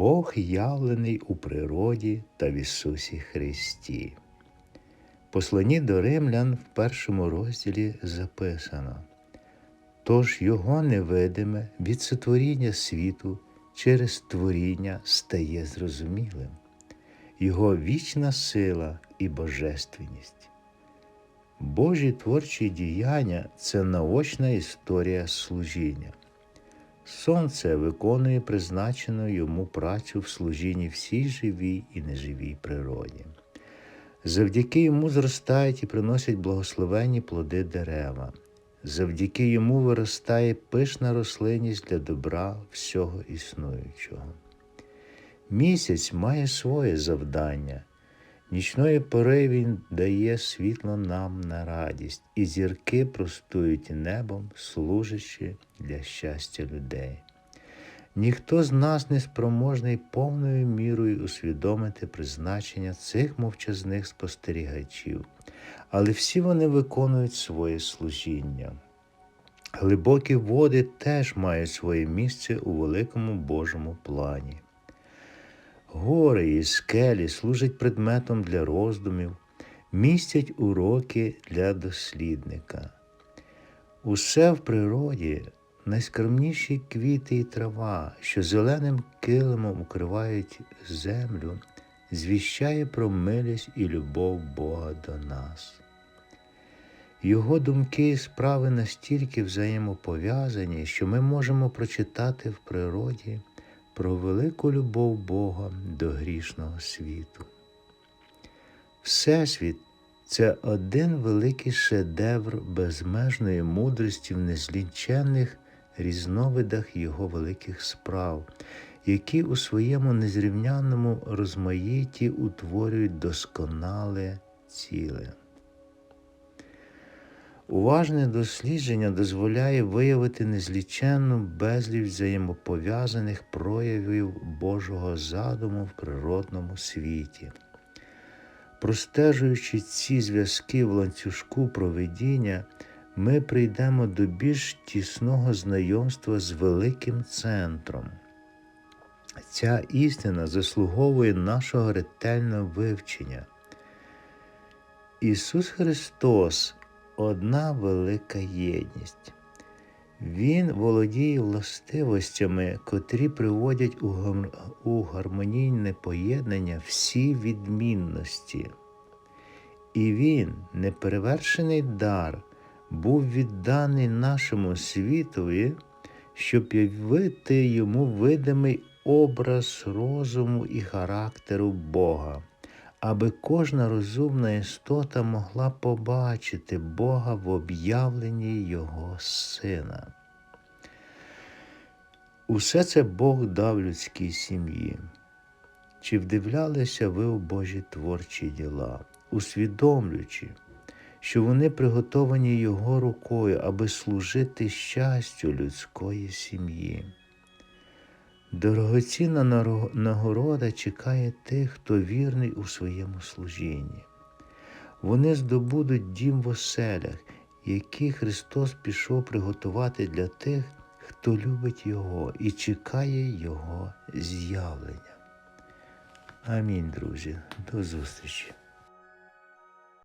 Бог явлений у природі та в Ісусі Христі. Посланні до римлян в першому розділі записано. Тож Його невидиме від сотворіння світу через творіння стає зрозумілим, Його вічна сила і божественність. Божі творчі діяння це наочна історія служіння. Сонце виконує призначену йому працю в служінні всій живій і неживій природі. Завдяки йому зростають і приносять благословенні плоди дерева. Завдяки йому виростає пишна рослинність для добра всього існуючого. Місяць має своє завдання. Нічної пори він дає світло нам на радість, і зірки простують небом, служачи для щастя людей. Ніхто з нас не спроможний повною мірою усвідомити призначення цих мовчазних спостерігачів, але всі вони виконують своє служіння. Глибокі води теж мають своє місце у великому Божому плані. Гори і скелі служать предметом для роздумів, містять уроки для дослідника. Усе в природі найскромніші квіти і трава, що зеленим килимом укривають землю, звіщає про милість і любов Бога до нас. Його думки і справи настільки взаємопов'язані, що ми можемо прочитати в природі про велику любов Бога до грішного світу. Всесвіт це один великий шедевр безмежної мудрості в незліченних різновидах Його великих справ, які у своєму незрівняному розмаїтті утворюють досконале ціле. Уважне дослідження дозволяє виявити незліченну безліч взаємопов'язаних проявів Божого задуму в природному світі. Простежуючи ці зв'язки в ланцюжку проведіння, ми прийдемо до більш тісного знайомства з великим центром. Ця істина заслуговує нашого ретельного вивчення. Ісус Христос одна велика єдність. Він володіє властивостями, котрі приводять у гармонійне поєднання всі відмінності. І він, неперевершений дар, був відданий нашому світові, щоб явити йому видимий образ розуму і характеру Бога аби кожна розумна істота могла побачити Бога в об'явленні Його Сина. Усе це Бог дав людській сім'ї. Чи вдивлялися ви у Божі творчі діла, усвідомлюючи, що вони приготовані Його рукою, аби служити щастю людської сім'ї? Дорогоцінна нагорода чекає тих, хто вірний у своєму служінні. Вони здобудуть дім в оселях, який Христос пішов приготувати для тих, хто любить Його і чекає Його з'явлення. Амінь, друзі. До зустрічі.